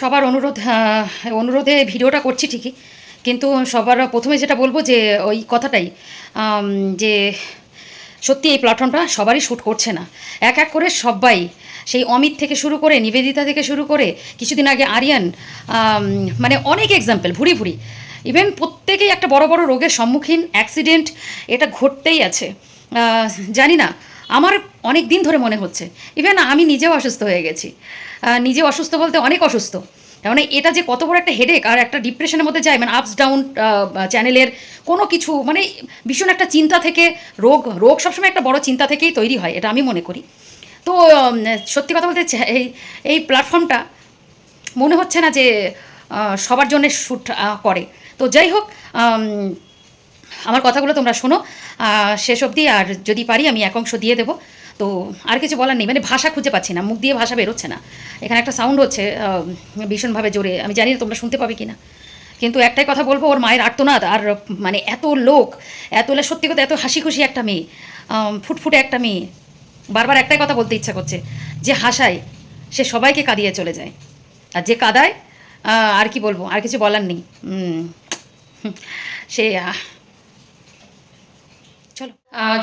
সবার অনুরোধ অনুরোধে ভিডিওটা করছি ঠিকই, কিন্তু সবার প্রথমে যেটা বলব যে ওই কথাটাই যে সত্যি এই প্ল্যাটফর্মটা সবারই শ্যুট করছে না। এক এক করে সবাই সেই অমিত থেকে শুরু করে নিবেদিতা থেকে শুরু করে কিছুদিন আগে আরিয়ান মানে অনেক এক্সাম্পল ভুরি ভুরি। ইভেন প্রত্যেকেই একটা বড় বড় রোগের সম্মুখীন অ্যাক্সিডেন্ট এটা ঘটতেই আছে। জানি না আমার অনেক দিন ধরে মনে হচ্ছে। ইভেন আমি নিজেও অসুস্থ হয়ে গেছি। নিজে অসুস্থ বলতে অনেক অসুস্থ। তার মানে এটা যে কত বড় একটা হেডেক আর একটা ডিপ্রেশনের মধ্যে যায় মানে আপস ডাউন চ্যানেলের কোনো কিছু মানে ভীষণ একটা চিন্তা থেকে রোগ রোগ সবসময় একটা বড় চিন্তা থেকেই তৈরি হয়, এটা আমি মনে করি। তো সত্যি কথা বলতে এই এই প্ল্যাটফর্মটা মনে হচ্ছে না যে সবার জন্য শ্যুট করে। তো যাই হোক আমার কথাগুলো তোমরা শোনো শেষ অবধি, আর যদি পারি আমি এক অংশ দিয়ে দেবো। তো আর কিছু বলার নেই মানে ভাষা খুঁজে পাচ্ছি না, মুখ দিয়ে ভাষা বেরোচ্ছে না। এখানে একটা সাউন্ড হচ্ছে ভীষণভাবে জোরে, আমি জানি না তোমরা শুনতে পাবে কি না কিন্তু একটাই কথা বলব, ওর মায়ের আর্তনাদ, আর মানে এত লোক, এত সত্যি কথা এত হাসি খুশি একটা মেয়ে ফুটফুটে একটা মেয়ে। বারবার একটাই কথা বলতে ইচ্ছা করছে, যে হাসায়, সে সবাইকে কাঁদিয়ে চলে যায়। আর যে কাদায় আর কি বলব, আর কিছু বলার নেই। সে চলো।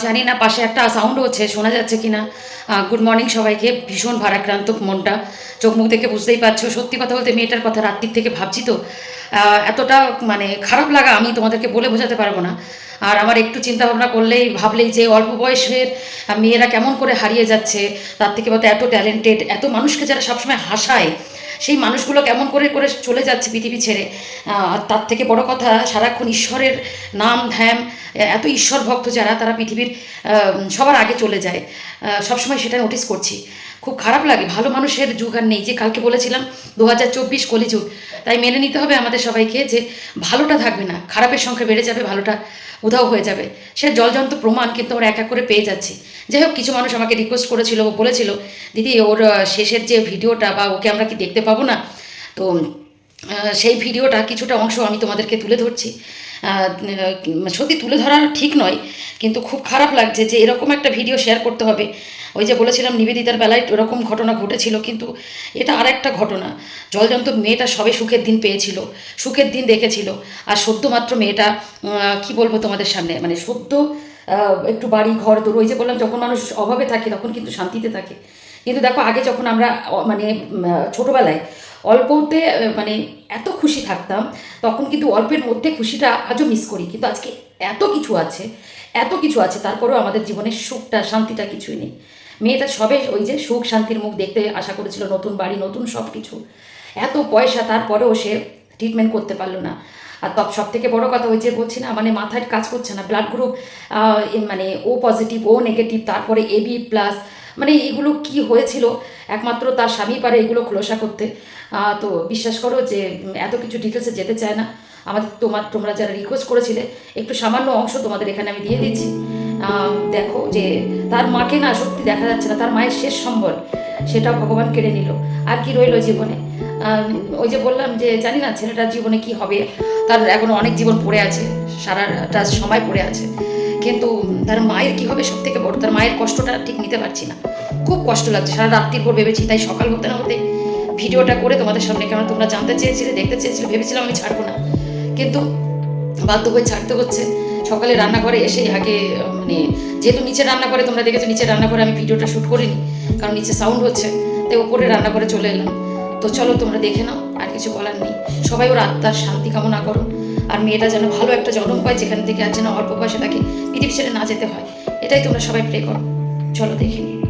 জানি না, পাশে একটা সাউন্ড হচ্ছে, শোনা যাচ্ছে কি না গুড মর্নিং সবাইকে, ভীষণ ভারাক্রান্ত মনটা। চোখ মুখ দেখে বুঝতেই পারছ, সত্যি কথা বলতে মেয়েটার কথা রাত্রির থেকে ভাবছি তো। এতটা মানে খারাপ লাগা আমি তোমাদেরকে বলে বোঝাতে পারব না। আর আমার একটু চিন্তা ভাবনা করলেই, ভাবলেই যে অল্প বয়সের মেয়েরা কেমন করে হারিয়ে যাচ্ছে, তার থেকে বলতে এত ট্যালেন্টেড এত মানুষকে যারা সবসময় হাসায় সেই মানুষগুলো কেমন করে করে চলে যাচ্ছে পৃথিবী ছেড়ে? আর তার থেকে বড় কথা, সারাক্ষণ ঈশ্বরের নাম, ধ্যান এত ঈশ্বর ভক্ত যারা, তারা পৃথিবীর সবার আগে চলে যায়। সবসময় সেটা নোটিস করছি। খুব খারাপ লাগে, ভালো মানুষের যুগ আর নেই। যে কালকে বলেছিলাম দু হাজার চব্বিশ কলিযুগ। তাই মেনে নিতে হবে আমাদের সবাইকে যে ভালোটা থাকবে না, খারাপের সংখ্যা বেড়ে যাবে, ভালোটা উধাও হয়ে যাবে। সে জলজন্ত প্রমাণ কিন্তু ওরা এক এক করে পেয়ে যাচ্ছে। যাই হোক, কিছু মানুষ আমাকে রিকোয়েস্ট করেছিল ও বলেছিল, দিদি, ওর শেষের যে ভিডিওটা বা ওকে আমরা কি দেখতে পাবো না? তো সেই ভিডিওটা কিছুটা অংশ আমি তোমাদেরকে তুলে ধরছি। সত্যি তুলে ধরা ঠিক নয়, কিন্তু খুব খারাপ লাগছে যে এরকম একটা ভিডিও শেয়ার করতে হবে। ওই যে বলেছিলাম নিবেদিতার বেলায় এরকম ঘটনা ঘটেছিল, কিন্তু এটা আর একটা ঘটনা। জলজন্ত মেয়েটা সবে সুখের দিন পেয়েছিল, সুখের দিন দেখেছিল। আর সদ্য মাত্র মেয়েটা কি বলব তোমাদের সামনে? মানে সদ্য একটু বাড়ি, ঘর, দূর, ওই যে বললাম, যখন মানুষ অভাবে থাকে তখন কিন্তু শান্তিতে থাকে। কিন্তু দেখো, আগে যখন আমরা মানে ছোটোবেলায় অল্পতে মানে এত খুশি থাকতাম, তখন কিন্তু অল্পের মধ্যে খুশিটা আজও মিস করি। কিন্তু আজকে এত কিছু আছে, এত কিছু আছে, তারপরেও আমাদের জীবনের সুখটা, শান্তিটা কিছুই নেই। মেয়েটা সবে ওই যে সুখ শান্তির মুখ দেখতে আশা করেছিল, নতুন বাড়ি, নতুন সব কিছু এত পয়সা, তারপরেও সে ট্রিটমেন্ট করতে পারল না। আর তব সব থেকে বড় কথা হয়েছে বলছি না মানে মাথায় কাজ করছে না ব্লাড গ্রুপ মানে ও পজিটিভ ও নেগেটিভ তারপরে এবি প্লাস মানে এগুলো কি হয়েছিল? একমাত্র তার স্বামী পারে এগুলো খোলসা করতে। তো বিশ্বাস করো যে এত কিছু ডিটেলসে যেতে চায় না। আমাদের তোমার, তোমরা যারা রিকোয়েস্ট করেছিলে, একটু সামান্য অংশ তোমাদের এখানে আমি দিয়ে দিচ্ছি। দেখো যে তার মাকে না সত্যি দেখা যাচ্ছে না, তার মায়ের শেষ সম্বল সেটাও ভগবান কেড়ে নিল। আর কি রইল জীবনে? ওই যে বললাম যে, জানি না ছেলেটার জীবনে কি হবে? তার এখনও অনেক জীবন পড়ে আছে, সারাটা সময় পড়ে আছে। কিন্তু তার মায়ের কি হবে সব থেকে বড়? তার মায়ের কষ্টটা ঠিক নিতে পারছি না। খুব কষ্ট লাগছে, সারা রাত্রির পর ভেবেছি, তাই সকাল হতে না হতে ভিডিওটা করে তোমাদের সামনে কেমন তোমরা জানতে চেয়েছিলে, দেখতে চেয়েছিলে, ভেবেছিলাম আমি ছাড়বো না। কিন্তু বাধ্য হয়ে ছাড়তে হচ্ছে। সকালে রান্নাঘরে এসে আগে আহ, মানে যেহেতু নিচে রান্না করে তোমরা দেখেছ নিচে রান্না করে আমি ভিডিওটা শ্যুট করিনি কারণ নিচে সাউন্ড হচ্ছে তাই ওপরে রান্না করে চলে এলাম। তো চলো তোমরা দেখে নাও আর কিছু বলার নেই। সবাই ওর আত্মার শান্তি কামনা করো আর মেয়েটা যেন ভালো একটা জন্ম পায় যেখান থেকে আর যেন অল্প বয়সে তাকে পৃথিবী ছেড়ে না যেতে হয়। এটাই তোমরা সবাই প্রে করো। চলো দেখে নিই।